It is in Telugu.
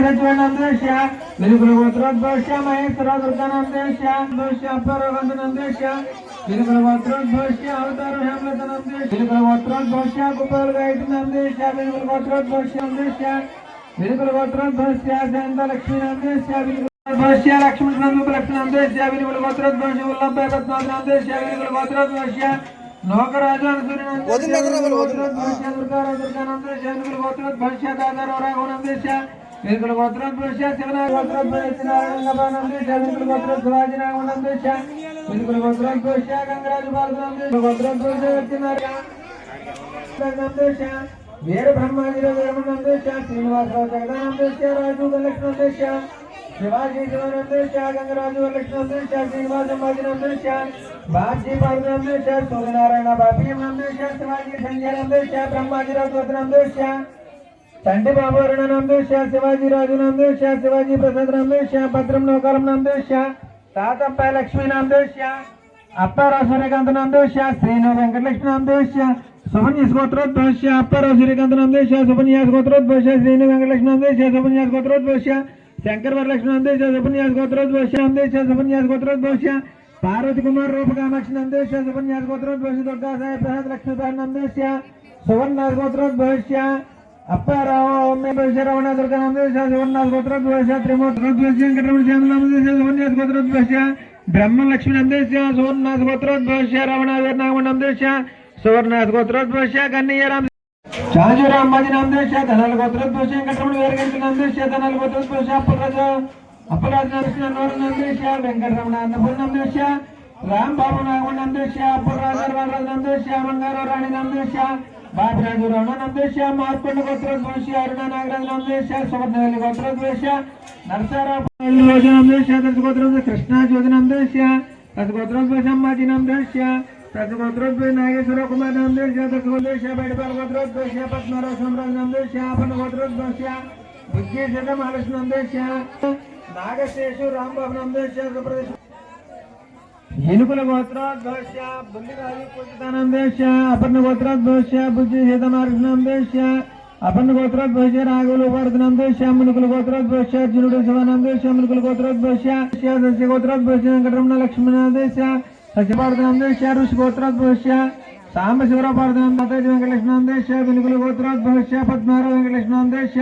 ಸಚಿವನಂದೇಶ್ಯ ನಿರುಗುಣ ಗೋತ್ರೋದ್ಭವಶ್ಯ ಮಹೇಶ್ವರ ದುರ್ಗಾನಂದೇಶ್ಯ ದೋಷ್ಯ ಅಪರವಂದನಂದೇಶ್ಯ ನಿರುಗುಣ ಗೋತ್ರೋದ್ಭವಶ್ಯ ಅವತಾರ ಹ್ಯಾಮ್ಲತನಂದೇಶ್ಯ ನಿರುಗುಣ ಗೋತ್ರೋದ್ಭವಶ್ಯ ಕುಪಲ್ ಗಾಯತ್ರಿನಂದೇಶ್ಯ ನಿರುಗುಣ ಗೋತ್ರೋದ್ಭವಶ್ಯ ಅಂದೇಶ್ಯ ನಿರುಗುಣ ಗೋತ್ರೋದ್ಭವಶ್ಯ ಜಯಂತ ಲಕ್ಷ್ಮೀನಂದೇಶ್ಯ ध्वस्य लक्ष्मणनंदुपलक्ष्मणनंदस्य विनिकुलगोत्रध्वस्य उल्लभ्यगत्वादनंदस्य विनिकुलगोत्रध्वस्य नौकराजानसुरिनंदस्य दुर्गाराजुर्गानंदस्य विनिकुलगोत्रध्वस्य दादारोराघोनंदस्य గోత్రోద్భవస్య గోత్రం పురుష దుర్గారాజు దుర్గానందేశ వెలుగుల గోత్రోద్భవస్య దాదారావు రాఘవనందేశ వెలుగుల గోత్రోద్భవస్య శివనారాయణ గోత్రోద్భవస్య నారాయణందేశ వెలుగుల గోత్రోద్భవాజి రాఘవనందేశ వెలుగుల గోత్రోద్భవస్య గంగరాజు బాలనందేశ గోత్రోద్భవస్య సత్యనారాయణ నందేశ వీర బ్రహ్మాజీ రఘునందేశ శ్రీనివాసరావు జగదానందేశ రాజు లక్ష్మణేశ శివాజీ శివనందేశ గంగరాజు లక్ష్మణేశ శ్రీనివాస నందేశ బాజీ పార్వనందేశ సూర్యనారాయణ బాపీ నందేశ శివాజీ సంజయ నందేశ బ్రహ్మాజీ గోత్రం నందేశ చండి బాబు నందేశ శివాజీ రాజు నందేశ శివాజీ ప్రసాద్ నందేశ భద్రం నౌకాలం నందేశ తాతప్ప లక్ష్మీ నందేశ అప్పారావు సూర్యకాంత నందేశ శ్రీను వెంకటలక్ష్మి నందేశ సుభన్యాస్ గోత్రోద్భవశ అప్పారావు సూర్యకాంత నందేశ సుభన్యాస్ గోత్రోద్భవశ శ్రీను వెంకటలక్ష్మి నందేశ సుభన్యాస్ గోత్రోద్భవశ శంకర్ వరలక్ష్మి నందేశ సుభన్యాస్ గోత్రోద్భవశ నందేశ సుభన్యాస్ గోత్రోద్భవశ పార్వతి కుమార్ రూపకామాక్షి నందేశ సుభన్యాస్ గోత్రోద్భవశ దుర్గా సాయి ప్రసాద్ లక్ష్మీపాల్ నందేశ సువర్ణాస్ గోత్రోద్భవశ అప్పారావు రమణ దుర్గా నందేశ సువర్ణాస్ గోత్రోద్భవశ త్రిమూర్తి వెంకటరమణ శ్యామల నందేశ గోత్రోద్భవశ బ్రహ్మ లక్ష్మి నందేశ సువర్ణాస్ గోత్రోద్భవశ రమణ వీరనాగమ నందేశ సువర్ణాస్ గోత్రోద్భవశ కన్నయ్యరామ్ షాజురామ్ మది నందేశ ధనాల గోత్రోద్భవశ వెంకటరమణ వీరగంటి నందేశ ధనాల గోత్రోద్భవశ అప్పలరాజు అప్పలరాజు నరసింహ నోరు నందేశ వెంకటరమణ అన్నపూర్ నందేశ రాంబాబు నాగమణ నాగమ నందేశ అప్పలరాజు నందేశ బంగారు రాణి నందేశ బాబురాజు రమణ నందేశ మార్పండ గోత్రోద్భవశ అరుణ నాగరాజు నందేశ సువర్ణవల్లి గోత్రోద్భవశ నరసారావు నందేశ దశగోత్రోద్భవ కృష్ణ జ్యోతి నందేశ దశగోత్రోద్భవ సంభాజీ నందేశ దశగోత్రోద్భవ నాగేశ్వర కుమార్ నందేశ దశగోత్రోశ బయటపాల గోత్రోద్భవశ పద్మరావు సోమరాజు నందేశ అపన్న గోత్రోద్భవశ బుద్ధి సిద్ధ మహాలక్ష్మి నందేశ నాగశేషు రాంబాబు నందేశ సుప్రదేశ్ ఏనుగుల గోత్రోద్భవశ బుల్లిరాజు పూజితానందేశ అపర్ణ గోత్రోద్భవశ బుద్ధి సీతమార్గనందేశ అపర్ణ గోత్రోద్భవశ రాఘులు భారతనందేశ మునుకుల గోత్రోద్భవశ జనుడు శివనందేశ మునుకుల గోత్రోద్భవశ సస్య దోష వెంకటరమణ లక్ష్మణాదేశ సత్యభారతనందేశ ఋషి గోత్రోద్భవశ సాంబ వెంకటలక్ష్మణ దేశ వెంకటలక్ష్మణాదేశ మునుకుల దోష పద్మారావు వెంకటలక్ష్మణాదేశ